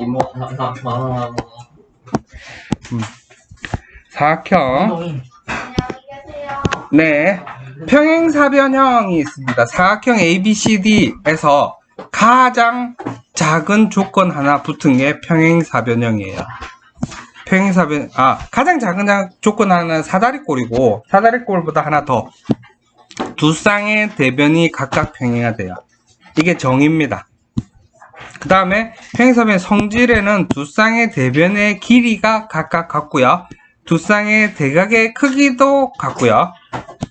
이모 하나 사각형. 운동이 네. 평행사변형이 있습니다. 사각형 ABCD에서 가장 작은 조건 하나 붙은 게 평행사변형이에요. 평행사변, 아, 가장 작은 자- 조건 하나는 사다리꼴이고, 사다리꼴보다 하나 더. 두 쌍의 대변이 각각 평행해야 돼요. 이게 정입니다. 그 다음에 평행사변 성질에는 두 쌍의 대변의 길이가 각각 같고요. 두 쌍의 대각의 크기도 같고요.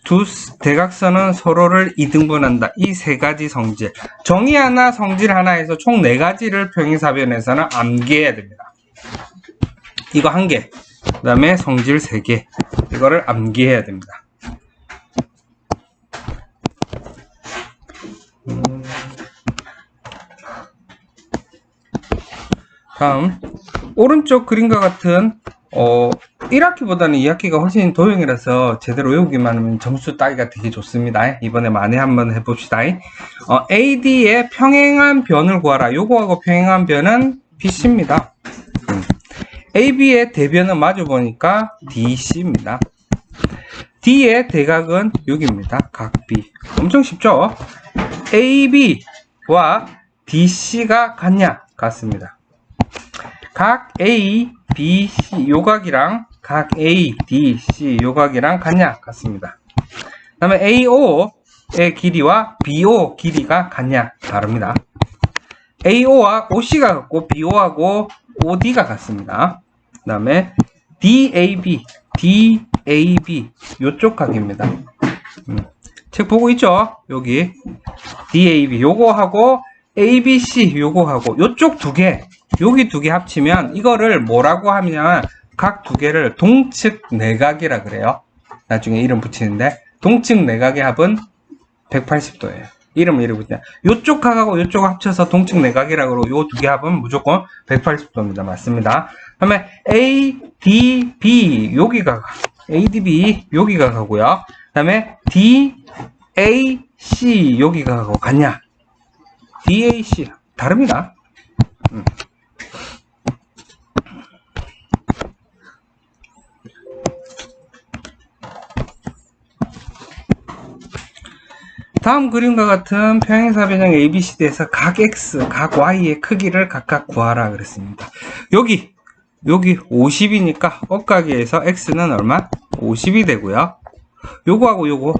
두 스- 대각선은 서로를 이등분한다. 이 세 가지 성질. 정의 하나, 성질 하나에서 총 네 가지를 평행사변에서는 암기해야 됩니다. 이거 한 개. 그 다음에 성질 세 개. 이거를 암기해야 됩니다. 다음 오른쪽 그림과 같은 어 1학기보다는 2학기가 훨씬 도형이라서 제대로 외우기만 하면 점수 따기가 되게 좋습니다. 이번에 만회 한번 해봅시다. 어, AD의 평행한 변을 구하라. 요거하고 평행한 변은 BC입니다. 음. AB의 대변은 마주 보니까 DC입니다. D의 대각은 6입니다. 각 B. 엄청 쉽죠? AB와 DC가 같냐? 같습니다. 각 A, B, C 요각이랑 각 A, D, C 요각이랑 같냐? 같습니다. 그 다음에 AO의 길이와 BO 길이가 같냐? 다릅니다. AO와 OC가 같고 BO하고 OD가 같습니다. 그 다음에 DAB, DAB 요쪽 각입니다. 음, 책 보고 있죠? 여기 DAB 요거하고 ABC 요거하고 요쪽 두 개, 여기 두 개 합치면 이거를 뭐라고 하면 각 두 개를 동측 내각이라 그래요. 나중에 이름 붙이는데 동측 내각의 합은 180도예요. 이름을 이렇게 붙여. 요쪽 각하고 요쪽 합쳐서 동측 내각이라 그러고 요 두 개 합은 무조건 180도입니다. 맞습니다. 그다음에 A, D, B 여기가 ADB 여기가 가고요. 그다음에 D, A, C 여기가 가고 같냐? DAC 다릅니다. 음. 다음 그림과 같은 평행사변형 ABCD에서 각 X, 각 Y의 크기를 각각 구하라 그랬습니다. 여기, 여기 50이니까 억각위에서 X는 얼마? 50이 되고요. 요거하고 요거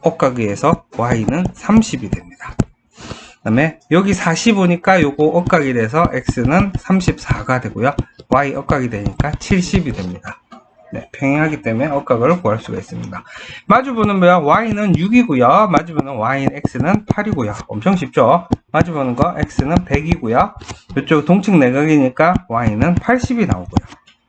억각위에서 Y는 30이 됩니다. 그 다음에 여기 45니까 요거 억각이 돼서 X는 34가 되고요. Y 억각이 되니까 70이 됩니다. 네, 평행하기 때문에 억각을 구할 수가 있습니다. 마주보는 뭐야? Y는 6이고요. 마주보는 Y는 X는 8이고요. 엄청 쉽죠? 마주보는 거 X는 100이고요. 이쪽 동측 내각이니까 Y는 80이 나오고요.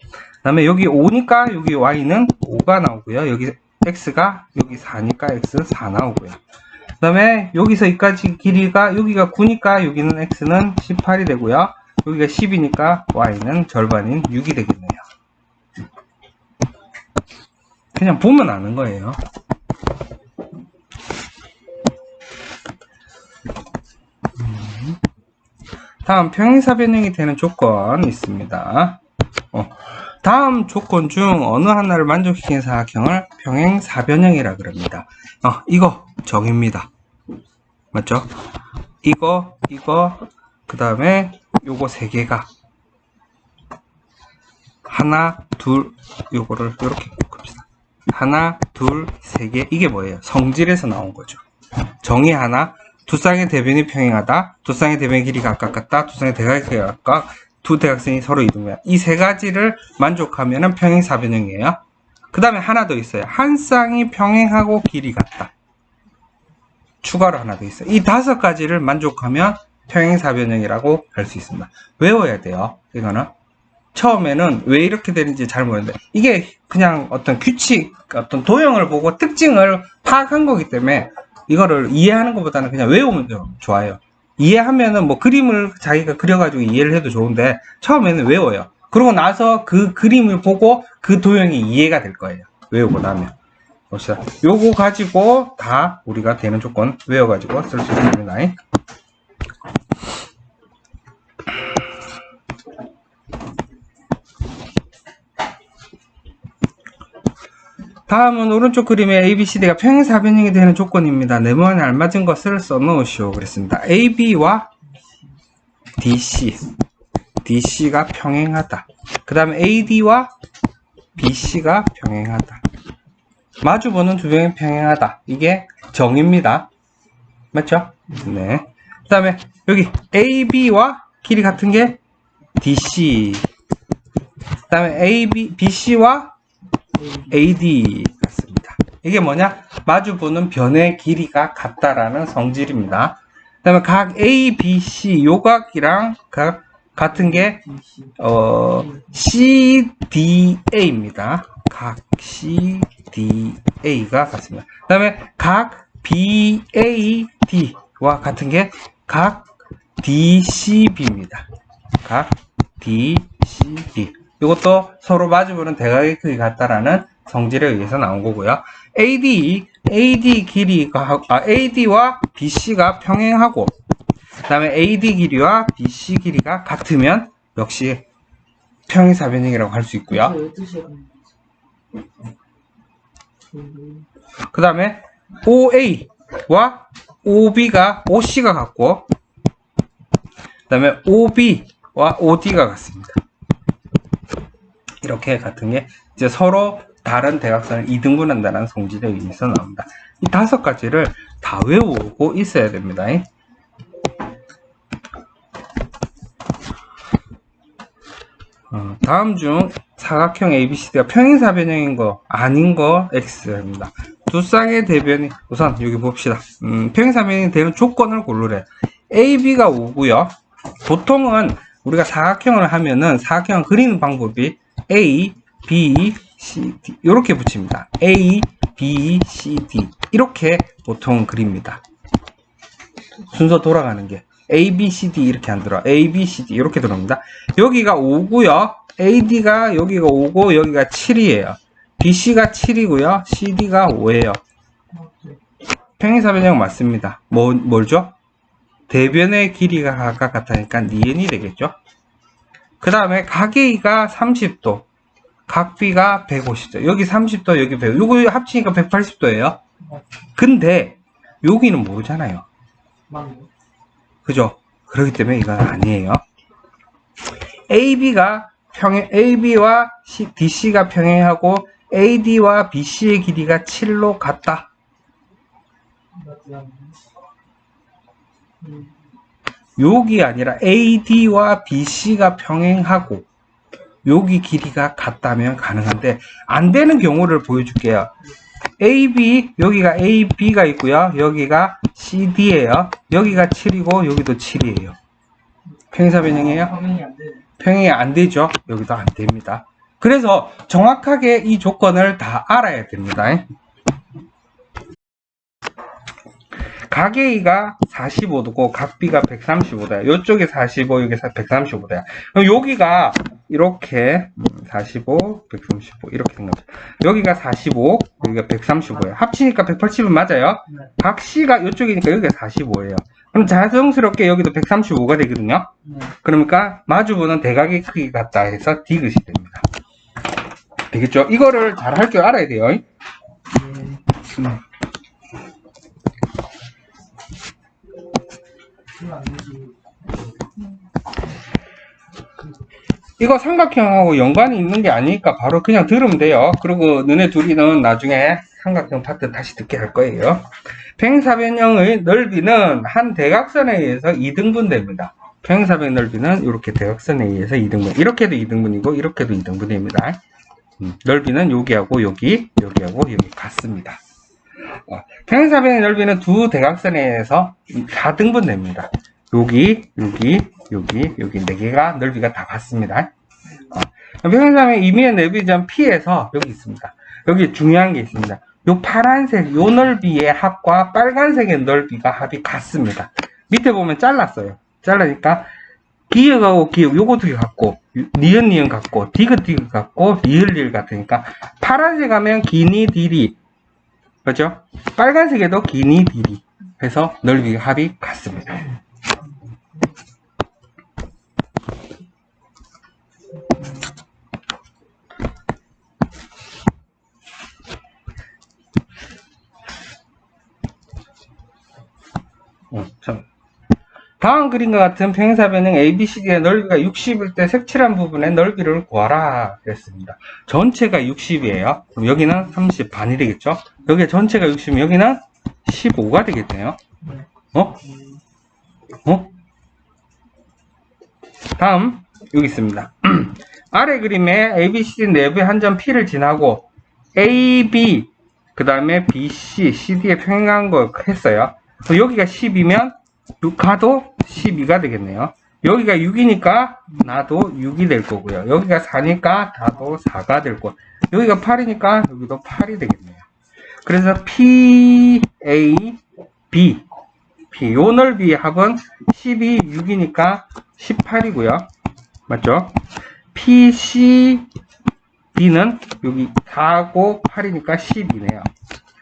그 다음에 여기 5니까 여기 Y는 5가 나오고요. 여기 X가 여기 4니까 X는 4 나오고요. 그 다음에 여기서 여기까지 길이가 여기가 9니까 여기는 X는 18이 되고요. 여기가 10이니까 Y는 절반인 6이 되겠네요. 그냥 보면 아는 거예요. 음. 다음 평행사 변형이 되는 조건 있습니다. 어, 다음 조건 중 어느 하나를 만족시키는 사각형을 평행사 변형이라 그럽니다. 어, 이거 정입니다. 맞죠? 이거, 이거, 그 다음에 요거 세 개가 하나, 둘, 요거를 이렇게 봅시다. 하나, 둘, 세 개. 이게 뭐예요? 성질에서 나온 거죠. 정의 하나, 두 쌍의 대변이 평행하다, 두 쌍의 대변 길이 같다, 두 쌍의 대각의 길이가 각각, 두 대각선이 서로 이동해요. 이 세 가지를 만족하면 평행 사변형이에요. 그 다음에 하나 더 있어요. 한 쌍이 평행하고 길이 같다. 추가로 하나 더 있어요. 이 다섯 가지를 만족하면 평행 사변형이라고 할 수 있습니다. 외워야 돼요. 이거는. 처음에는 왜 이렇게 되는지 잘 모르는데 이게 그냥 어떤 규칙, 어떤 도형을 보고 특징을 파악한 거기 때문에 이거를 이해하는 것보다는 그냥 외우면 좀 좋아요. 이해하면은 뭐 그림을 자기가 그려가지고 이해를 해도 좋은데 처음에는 외워요. 그러고 나서 그 그림을 보고 그 도형이 이해가 될 거예요. 외우고 나면. 봅시다. 요거 가지고 다 우리가 되는 조건 외워가지고 쓸 수 있습니다. 다음은 오른쪽 그림의 ABCD가 평행사변형이 되는 조건입니다. 네모안에 알맞은 것을 써놓으시오. 그랬습니다. AB와 DC. DC가 평행하다. 그 다음에 AD와 BC가 평행하다. 마주보는 두 병이 평행하다. 이게 정입니다. 맞죠? 네. 그 다음에 여기 AB와 길이 같은 게 DC. 그 다음에 AB, BC와 AD 같습니다. 이게 뭐냐? 마주보는 변의 길이가 같다라는 성질입니다. 그 다음에 각 A, B, C 요각이랑 각 같은 게 어, CDA입니다. 각 CDA가 같습니다. 그 다음에 각 BAD와 같은 게 각 DCB입니다. 각 DCB. 이것도 서로 마주보는 대각의 크기 같다라는 성질에 의해서 나온 거고요. AD, AD 길이가, 아, AD와 BC가 평행하고, 그 다음에 AD 길이와 BC 길이가 같으면 역시 평행사변형이라고 할 수 있고요. 12시간. 그 다음에 OA와 OB가 OC가 같고 그 다음에 OB와 OD가 같습니다. 이렇게 같은 게 이제 서로 다른 대각선을 이등분한다는 성질에 의해서 나옵니다. 이 다섯 가지를 다 외우고 있어야 됩니다. 어, 다음 중 사각형 ABCD가 평행사 변형인 거 아닌 거 X입니다. 두 쌍의 대변이 우선 여기 봅시다. 음, 평행사 변형이 되는 조건을 고르래. AB가 5고요. 보통은 우리가 사각형을 하면은 사각형 그리는 방법이 A, B, C, D 이렇게 붙입니다. A, B, C, D 이렇게 보통 그립니다. 순서 돌아가는 게 A, B, C, D 이렇게 안 들어. A, B, C, D 이렇게 들어옵니다. 여기가 5고요. AD가 여기가 5고 여기가 7이에요. BC가 7이고요. CD가 5예요. 평행사 변형 맞습니다. 뭐, 뭘죠? 대변의 길이가 각각 같으니까 니은이 되겠죠? 그 다음에 각 A가 30도, 각 B가 150도. 여기 30도, 여기 100. 요거 합치니까 180도예요. 근데 여기는 모르잖아요. 그죠? 그렇기 때문에 이건 아니에요. AB가 평행, AB와 DC가 평행하고 AD와 BC의 길이가 7로 같다. 여기 아니라 AD와 BC가 평행하고 여기 길이가 같다면 가능한데 안 되는 경우를 보여줄게요. AB 여기가 AB가 있고요. 여기가 CD예요. 여기가 7이고 여기도 7이에요. 평행사 변형이에요? 평행이 안 되네. 평행이 안 되죠. 여기도 안 됩니다. 그래서 정확하게 이 조건을 다 알아야 됩니다. 각 A가 45도고 각 B가 135도야. 이쪽이 45, 여기 135도야. 그럼 여기가 이렇게 음, 45, 135 이렇게 된 거죠. 여기가 45, 여기가 135예요. 합치니까 180은 맞아요. 네. 각 C가 이쪽이니까 여기가 45예요. 그럼 자연스럽게 여기도 135가 되거든요. 네. 그러니까 마주보는 대각의 크기 같다 해서 디귿이 됩니다. 되겠죠? 이거를 잘 할 줄 알아야 돼요. 네. 음. 이거 삼각형하고 연관이 있는 게 아니니까 바로 그냥 들으면 돼요. 그리고 너네 둘이는 나중에 삼각형 파트 다시 듣게 할 거예요. 평행사변형의 넓이는 한 대각선에 의해서 2등분 됩니다. 평행사변 넓이는 이렇게 대각선에 의해서 2등분. 이렇게도 2등분이고 이렇게도 2등분입니다. 음, 넓이는 여기하고 여기, 여기하고 여기 같습니다. 어, 평행사변의 넓이는 두 대각선에 의해서 4등분 됩니다. 여기, 여기, 여기, 여기 네 개가 넓이가 다 같습니다. 어, 평행사변 임의의 넓이점 P에서 여기 있습니다. 여기 중요한 게 있습니다. 요 파란색, 요 넓이의 합과 빨간색의 넓이가 합이 같습니다. 밑에 보면 잘랐어요. 잘라니까 기역하고 기역 개 같고 니은 니은 같고 디귿 디귿 같고 리을 리을 같으니까 파란색 하면 기니 디리 그렇죠? 빨간색에도 기니 비비 해서 넓이 합이 같습니다. 어, 참 다음 그림과 같은 평행사 변형 ABCD의 넓이가 60일 때 색칠한 부분의 넓이를 구하라 그랬습니다. 전체가 60이에요. 그럼 여기는 30 반이 되겠죠? 여기 전체가 60이면 여기는 15가 되겠네요. 네. 어? 어? 다음 여기 있습니다. 아래 그림에 ABCD 내부의 한 점 P를 지나고 AB 그 다음에 BC, CD에 평행한 거 했어요. 여기가 10이면 6가도 12가 되겠네요. 여기가 6이니까 나도 6이 될 거고요. 여기가 4니까 나도 4가 될 거고 여기가 8이니까 여기도 8이 되겠네요. 그래서 P, A, B P 요 넓이의 합은 12, 6이니까 18이고요. 맞죠? P, C, D는 여기 4하고 8이니까 12네요.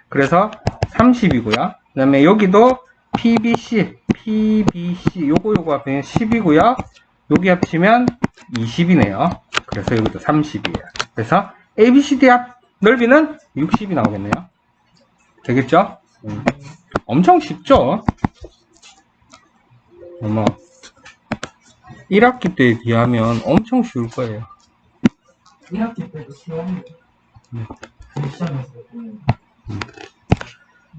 그래서 30이고요. 그 다음에 여기도 PBC, PBC 요거 요거 합치면 10이고요. 여기 합치면 20이네요. 그래서 여기도 30이에요. 그래서 ABCD 합 넓이는 60이 나오겠네요. 되겠죠? 음. 엄청 쉽죠? 아마 1학기 때에 비하면 엄청 쉬울 거예요. 1학기 때도 시험이 네. 시험에서 음.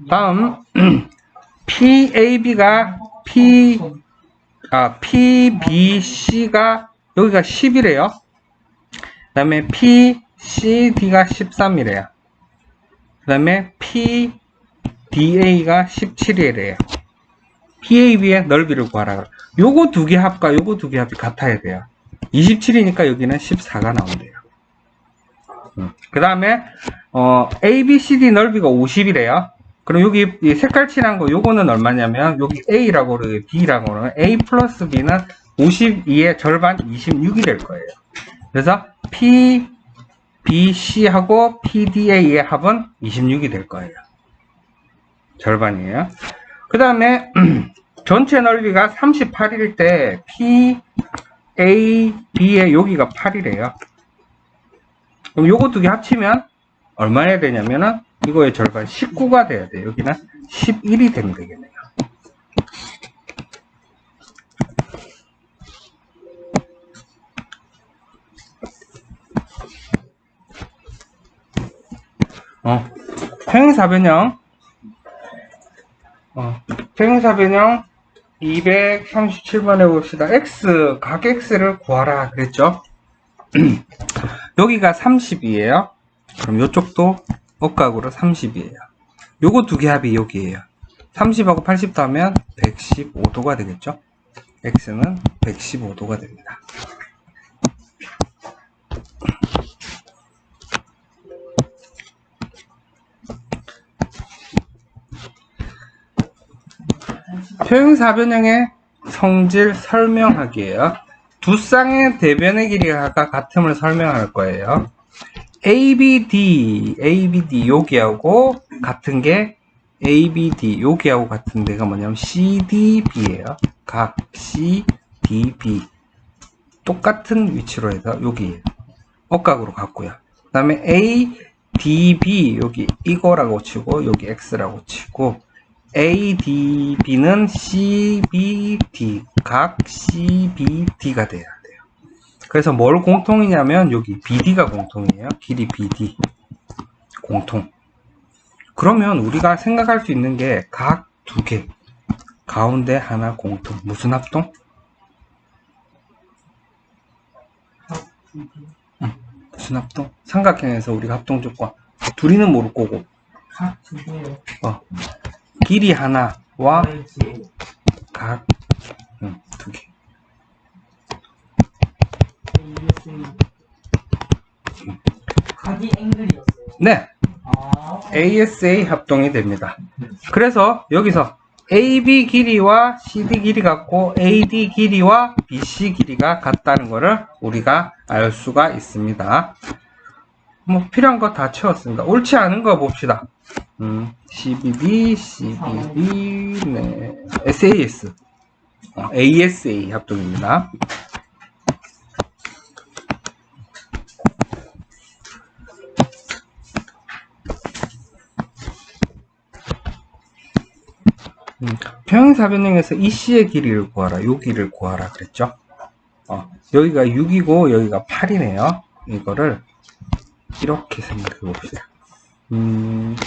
다음 PAB가 P 아 PBC가 여기가 10이래요. 그다음에 PCD가 13이래요. 그다음에 PDA가 17이래요. PAB의 넓이를 구하라. 요거 두 개 합과 요거 두 개 합이 같아야 돼요. 27이니까 여기는 14가 나온대요. 그 다음에 어, ABCD 넓이가 50이래요. 그럼 여기 이 색깔 칠한 거 요거는 얼마냐면 여기 A라고 그러고 B라고 그러면 A 플러스 B는 52의 절반 26이 될 거예요. 그래서 P, BC하고 PDA의 합은 26이 될 거예요. 절반이에요. 그 다음에 전체 넓이가 38일 때 P, A, B의 여기가 8이래요. 그럼 요거 두 개 합치면 얼마나 되냐면은 이거의 절반 19가 돼야 돼요. 여기는 11이 되면 되겠네요. 어, 평행사 변형 어, 평행사 변형 237번에 봅시다. x, 각 x를 구하라 그랬죠? 여기가 30이에요. 그럼 이쪽도 억각으로 30이에요. 요거 두 개 합이 여기에요. 30하고 80 더하면 115도가 되겠죠? x는 115도가 됩니다. 표현사 변형의 성질 설명하기예요. 두 쌍의 대변의 길이가 같음을 설명할 거예요. ABD, ABD 여기하고 같은 게 ABD 여기하고 같은 데가 뭐냐면 CDB예요. 각 CDB 똑같은 위치로 해서 여기 억각으로 갔고요. 그 다음에 ADB 여기 이거라고 치고 여기 X라고 치고 ADB는 CBD 각 CBD가 돼요. 그래서 뭘 공통이냐면 여기 BD가 공통이에요. 길이 BD 공통. 그러면 우리가 생각할 수 있는 게 각 두 개, 가운데 하나 공통. 무슨 합동? 무슨 합동? 삼각형에서 우리가 합동 조건 둘이는 모를 거고 각 두 개. 어, 길이 하나와 알지. 각 음, 각이 앵글이었어요. 네, 아. ASA 합동이 됩니다. 그래서 여기서 AB 길이와 CD 길이 같고 AD 길이와 BC 길이가 같다는 것을 우리가 알 수가 있습니다. 뭐 필요한 거 다 채웠습니다. 옳지 않은 거 봅시다. 음, CBB, CBB, 네, SAS, 어, ASA 합동입니다. 평행사 변형에서 이 C의 길이를 구하라. 요 길이를 구하라 그랬죠? 어, 여기가 6이고 여기가 8이네요. 이거를 이렇게 생각해 봅시다. 음,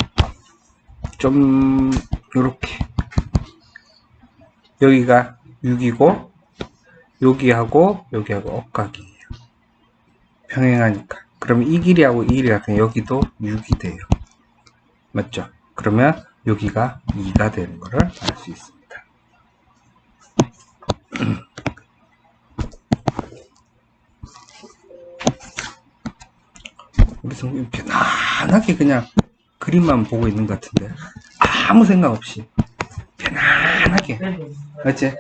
좀 요렇게 여기가 6이고 여기하고 여기하고 엇각이에요. 평행하니까. 그러면 이 길이하고 이 길이 같은 여기도 6이 돼요. 맞죠? 그러면 여기가 2가 되는 것을 알 수 있습니다. 우리 성님 편안하게 그냥 그림만 보고 있는 것 같은데 아무 생각 없이 편안하게 빼고 맞지?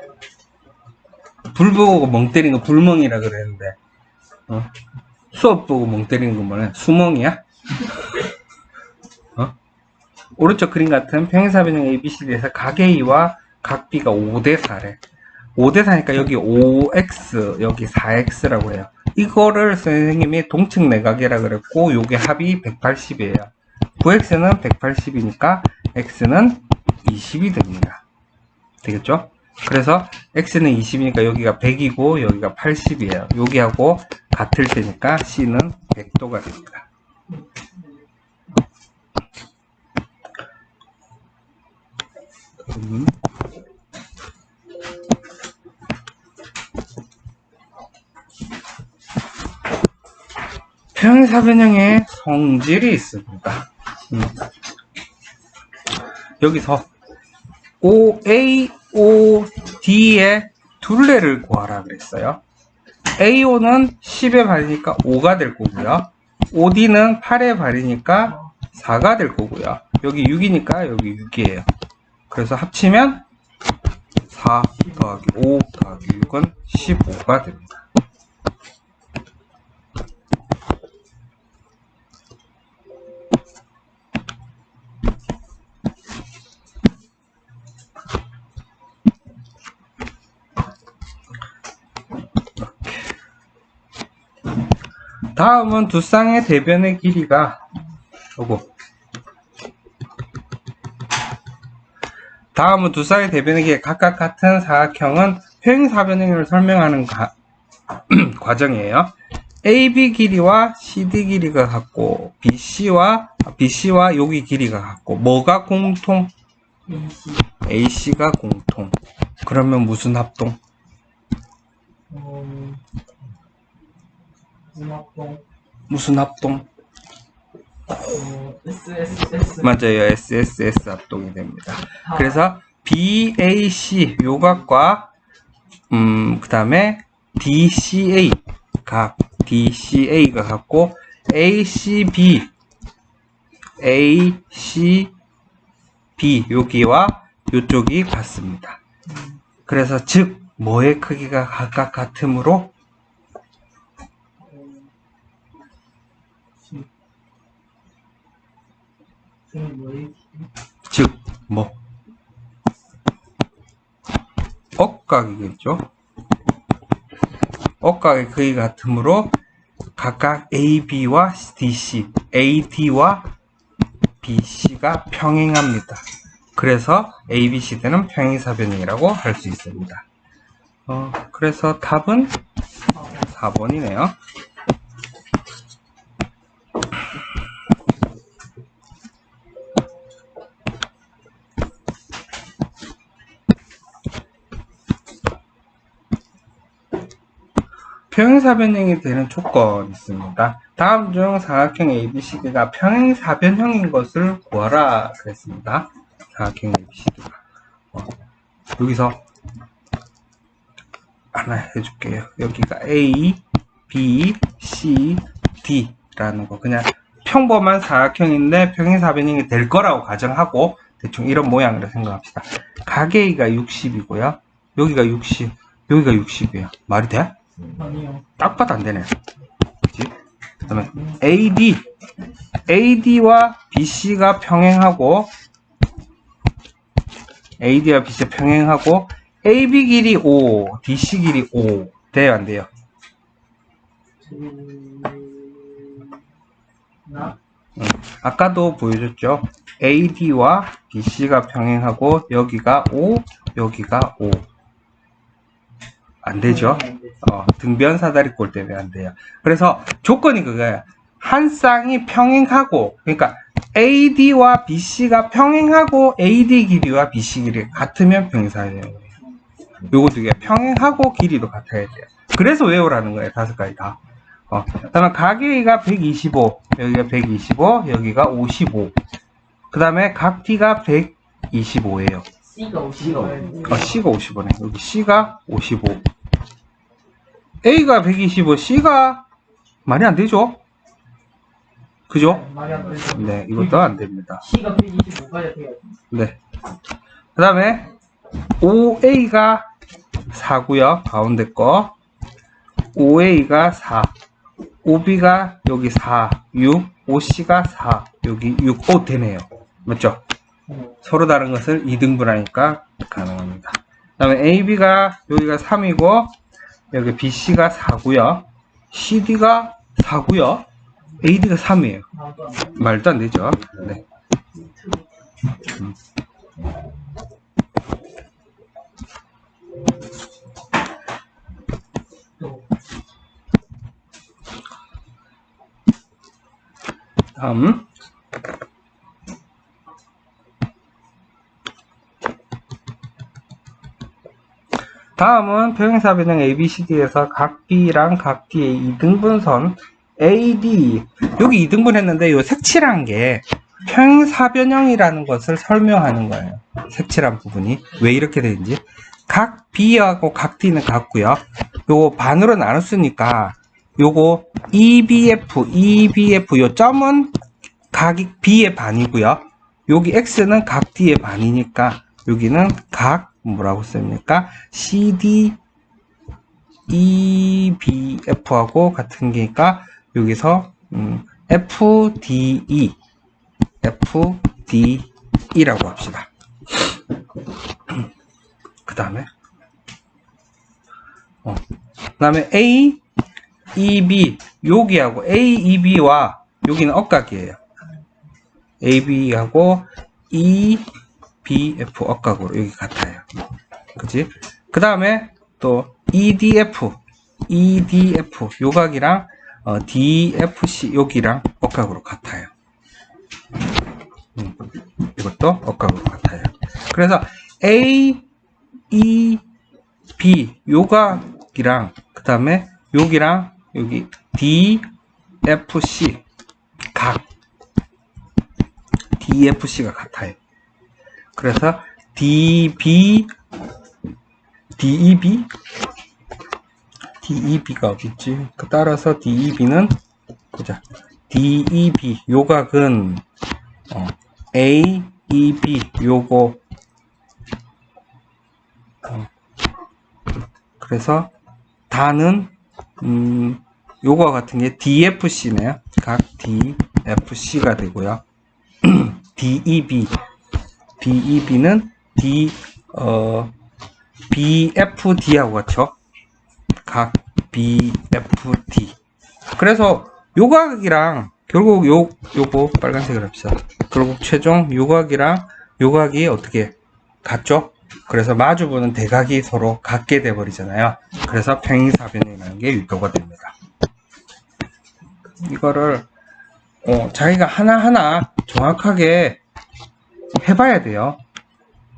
불 보고 멍 때리는 거 불멍이라 그랬는데 어? 수업 보고 멍 때리는 거 뭐냐? 수멍이야? 어? 오른쪽 그림 같은 평행사변형 ABCD에서 각 A와 각 B가 5대 4래 5대 4니까 여기 5X 여기 4X라고 해요 이거를 선생님이 동측 내각이라 그랬고 요게 합이 180이에요 9X는 180이니까 X는 20이 됩니다 되겠죠? 그래서 x는 20이니까 여기가 100이고 여기가 80이에요. 여기하고 같을 테니까 c는 100도가 됩니다. 음. 평행사변형의 성질이 있습니다. 음. 여기서 OA, OD의 둘레를 구하라 그랬어요. AO는 10의 발이니까 5가 될 거고요. OD는 8의 발이니까 4가 될 거고요. 여기 6이니까 여기 6이에요. 그래서 합치면 4 더하기 5 더하기 6은 15가 됩니다. 다음은 두 쌍의 대변의 길이가 요거 다음은 두 쌍의 대변의 길이 각각 같은 사각형은 평행사변형을 설명하는 가- 과정이에요. AB 길이와 CD 길이가 같고 BC와 BC와 여기 길이가 같고 뭐가 공통? AC AC가 공통. 그러면 무슨 합동? 어음 악동 무슨 합동? 어 SSS 맞아요. SSS 합동이 됩니다. 다 그래서 BAC 요각과 음 그다음에 DCA 각 DCA가 같고 ACB ACB 여기와 요쪽이 같습니다. 음, 그래서 즉 뭐의 크기가 각각 같으므로 즉 뭐 억각이겠죠. 억각의 크기가 같으므로 각각 AB와 DC, AD와 BC가 평행합니다. 그래서 ABCD는 평행사변형이라고 할 수 있습니다. 어, 그래서 답은 아, 4번이네요. 평행사변형이 되는 조건이 있습니다. 다음 중 사각형 ABCD가 평행사변형인 것을 구하라 그랬습니다. 사각형 ABCD가 어, 여기서 하나 해줄게요. 여기가 A, B, C, D라는 거 그냥 평범한 사각형인데 평행사변형이 될 거라고 가정하고 대충 이런 모양으로 생각합시다. 각 A가 60이고요. 여기가 60, 여기가 60이에요. 말이 돼? 아니요 딱 봐도 안 되네. 그 다음에 AD, AD와 BC가 평행하고 AD와 BC가 평행하고 AB 길이 5, DC 길이 5 돼요 안 돼요? 음, 나 아까도 보여줬죠. AD와 BC가 평행하고 여기가 5, 여기가 5. 안 되죠? 어, 등변 사다리꼴 때문에 안 돼요. 그래서 조건이 그거예요. 한 쌍이 평행하고, 그러니까 AD와 BC가 평행하고 AD 길이와 BC 길이가 같으면 평행사변형이에요. 요거 두 개 평행하고 길이도 같아야 돼요. 그래서 외우라는 거예요. 다섯 가지 다. 어, 그다음에 각 A가 125, 여기가 125, 여기가 55. 그다음에 각 D가 125예요. C가 50원. 어, C가 50원에 여기 C가 55. A가 125, C가 말이 안 되죠? 그죠? 말이 안 되죠. 네, 이것도 안 됩니다. C가 125가야 돼요. 네. 그 다음에 5A가 4고요. 가운데 거. 5A가 4. 5B가 여기 4, 6. 5C가 4, 여기 6. 오, 되네요. 맞죠? 어, 서로 다른 것을 2등분하니까 가능합니다. 그 다음에 AB가 여기가 3이고, 여기 BC가 4고요. CD가 4고요. AD가 3이에요. 나도 안 돼. 말도 안 되죠. 네. 다음. 다음은 평행사 변형 ABCD에서 각 B랑 각 D의 이등분선 AD 여기 이등분 했는데 요 색칠한 게 평행사 변형이라는 것을 설명하는 거예요. 색칠한 부분이 왜 이렇게 되는지 각 B하고 각 D는 같고요. 요거 반으로 나눴으니까 요거 EBF, EBF 요 점은 각이 B의 반이고요. 여기 X는 각 D의 반이니까 여기는 각 뭐라고 씁니까? CD, EBF하고 같은 게니까 여기서 음, FDE, FDE라고 합시다. 그 다음에 어, 그 다음에 A, EB 여기하고 A, EB와 여기는 억각이에요. AB하고 E, B, F 억각으로 여기 같아요. 그지? 그 다음에 또 EDF, EDF 요각이랑 어, DFC 여기랑 억각으로 같아요. 음, 이것도 억각으로 같아요. 그래서 A, E, B 요각이랑 그 다음에 여기랑 여기 D, F, C 각 DFC가 같아요. 그래서 DB, DEB, DEB가 어딨지? 그 따라서 DEB는 보자. DEB 요각은 어, A, EB 요거 어, 그래서 다는 음, 요거 같은 게 DFC네요. 각 DFC가 되고요. DEB, DEB는 D, 어, BFD하고 같죠? 각 BFD. 그래서 요각이랑 결국 요, 요거 빨간색을 합시다. 결국 최종 요각이랑 요각이 어떻게 같죠? 그래서 마주보는 대각이 서로 같게 돼 버리잖아요. 그래서 평행사변이라는 게 유도가 됩니다. 이거를 어, 자기가 하나하나 정확하게 해봐야 돼요.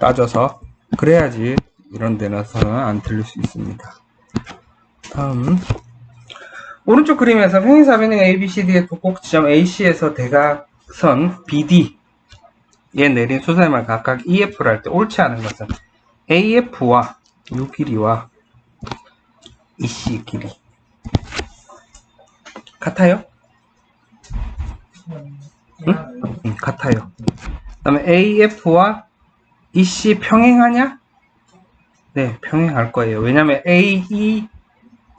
따져서. 그래야지 이런 데서는 안 틀릴 수 있습니다. 다음. 오른쪽 그림에서 평행사 변형 ABCD의 도곡 지점 AC에서 대각선 BD에 내린 수선의말 각각 EF를 할 때 옳지 않은 것은 AF와 요 길이와 EC 길이 같아요? 음, 음, 같아요. 그 다음에 AF와 EC 평행하냐? 네, 평행할 거예요. 왜냐면 AE,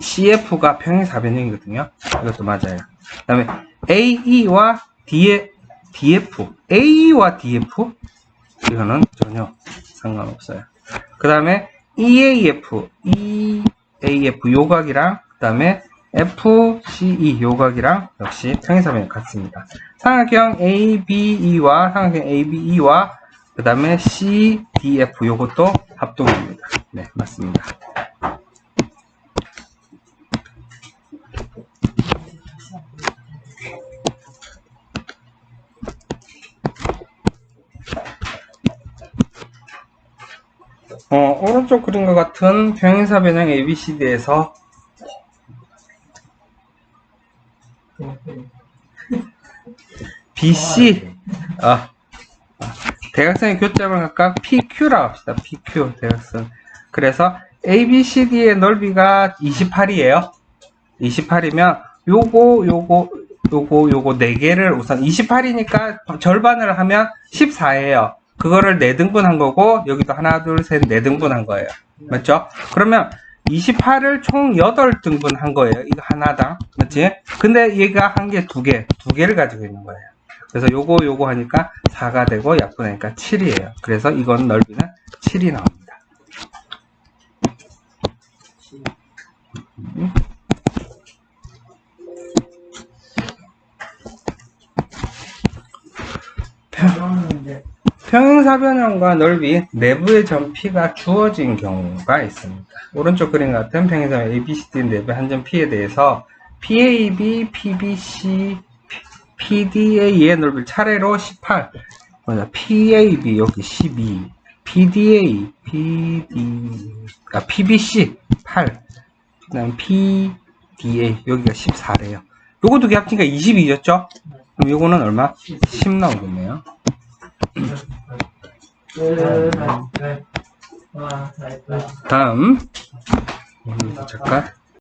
CF가 평행 사변형이거든요. 이것도 맞아요. 그 다음에 AE와 D, DF, AE와 DF? 이거는 전혀 상관없어요. 그 다음에 EAF, EAF 요각이랑, 그 다음에 FCE 요각이랑 역시 평행사변이 같습니다. 삼각형 ABE와 삼각형 ABE와 그 다음에 CDF 요것도 합동입니다. 네, 맞습니다. 어, 오른쪽 그림과 같은 평행사 변형 ABCD에서 BC 아, 아, 대각선의 교점을 각각 PQ라고 합시다. PQ 대각선. 그래서 ABCD의 넓이가 28이에요. 28이면 요거 요거 요거 요거 네 개를 우선 28이니까 절반을 하면 14예요. 그거를 네 등분한 거고 여기도 하나 둘셋네 등분한 거예요. 맞죠? 그러면 28을 총 8등분 한 거예요. 이거 하나당. 맞지? 근데 얘가 한 개, 두 개, 두 개를 가지고 있는 거예요. 그래서 요거, 요거 하니까 4가 되고 약분하니까 7이에요. 그래서 이건 넓이는 7이 나옵니다. 평행사변형과 넓이 내부의 점 P가 주어진 경우가 있습니다. 오른쪽 그림 같은 평행사 ABCD 내부 한 점 P에 대해서 PAB, PBC, PDA의 넓이를 차례로 18, 뭐냐, PAB 여기 12, PDA, PD, 아, PBC 8, 그다음 PDA 여기가 14래요. 요거 두 개 합치니까 22였죠? 그럼 요거는 얼마? 10 나오겠네요. 다음 음, 잠깐